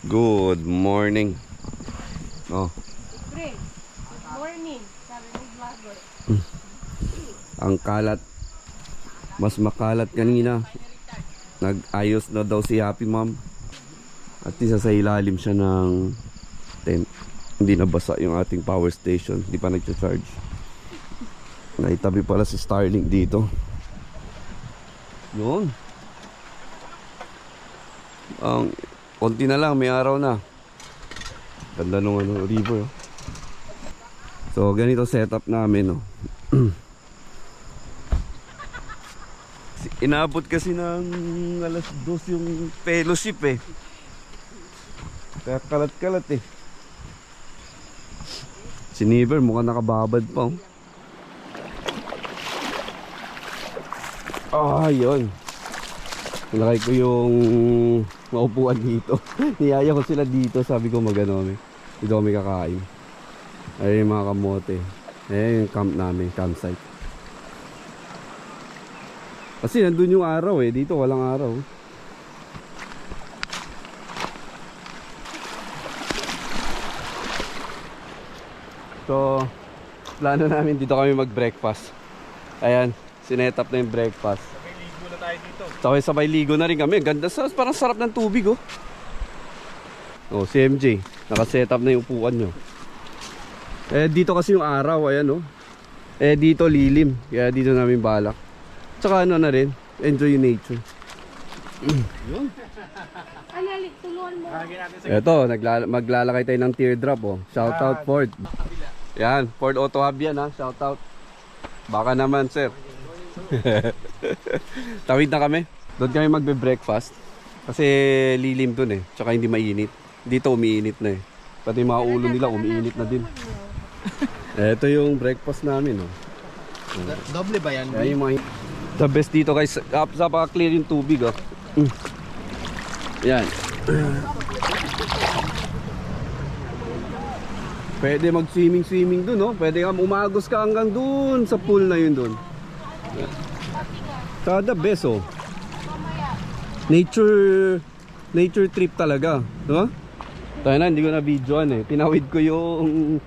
Good morning. Oh, good morning. Sabi ng vlogger. ang kalat. Mas makalat kanina. Nag-ayos na daw si Happy Mom. At isa sa ilalim siya ng tent. Hindi nabasa yung ating power station. Hindi pa nagcha-charge. Naitabi pala si Starlink dito. Yun. Ang konti na lang, may araw na. Ganda nung ano, river. oh. So, ganito setup namin, oh. Inabot kasi ng alas 2 yung fellowship eh. Kaya kalat-kalat eh. Si Niver mukhang nakababad pa oh. Ah, yun. Nilakay ko yung maupuan dito. Niyaya ko sila dito. Sabi ko magano kami. Dito kami kakain. Ayun yung mga kamote. Ayun yung camp namin, campsite. Kasi nandun yung araw eh. Dito walang araw. So, plano namin dito kami mag-breakfast. Ayan, sinet up na yung breakfast. Tayo dito. Sabay sabay ligo na rin kami. Ganda sa parang sarap ng tubig oh. Oh, si MJ, naka-set up na yung upuan nyo. Eh dito kasi yung araw, ayan oh. Eh dito lilim, kaya dito namin balak. Tsaka ano na rin, enjoy yung nature. Anali, tulungan mo. Naglala- maglalakay tayo ng teardrop oh. Shout out Ford. Yan, Ford Auto Hub yan ha. Shout out. Baka naman sir. Tawid na kami. Doon kami magbe-breakfast. Kasi lilim dun eh. Tsaka hindi mainit. Dito umiinit na eh. Pati mga ulo nila umiinit na din. Ito yung breakfast namin oh. Doble ba yan? Kaya yung mga... The best dito guys, up sa clear yung tubig oh. Mm. Yan. Pwede mag-swimming-swimming dun, oh. Pwede ka umagos ka hanggang dun sa pool na yun dun. The best, oh. Nature nature trip talaga, di ba? Tayo na, hindi ko na videoan eh. Tinawid ko yung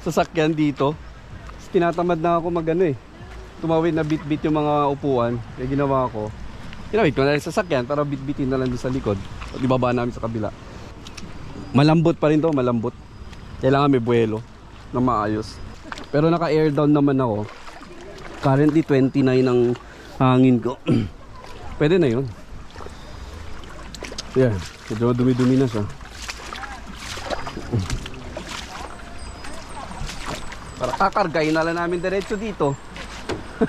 sasakyan dito. Tinatamad na ako mag ano eh. Tumawid na bit-bit yung mga upuan. Kaya ginawa ko. Tinawid ko na lang sasakyan para bit-bitin na lang doon sa likod. At ibaba namin sa kabila. Malambot pa rin to, malambot. Kailangan may buwelo na maayos. Pero naka-air down naman ako. Currently 29 ang hangin ko. Pwede na yun. Yeah, medyo dumi-dumi na siya. Para kakargay na lang namin diretso dito.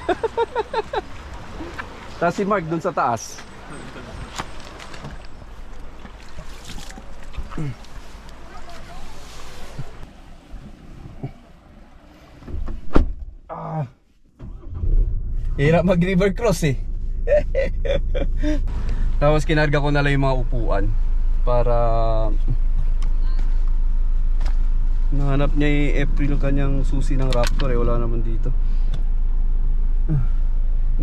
Tapos si Mark dun sa taas. Hirap mag river cross eh. Tapos kinarga ko na lang yung mga upuan para Nahanap niya yung April kanyang susi ng Raptor eh, wala naman dito.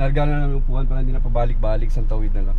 Narga na yung upuan para hindi na pabalik-balik sa tawid na lang.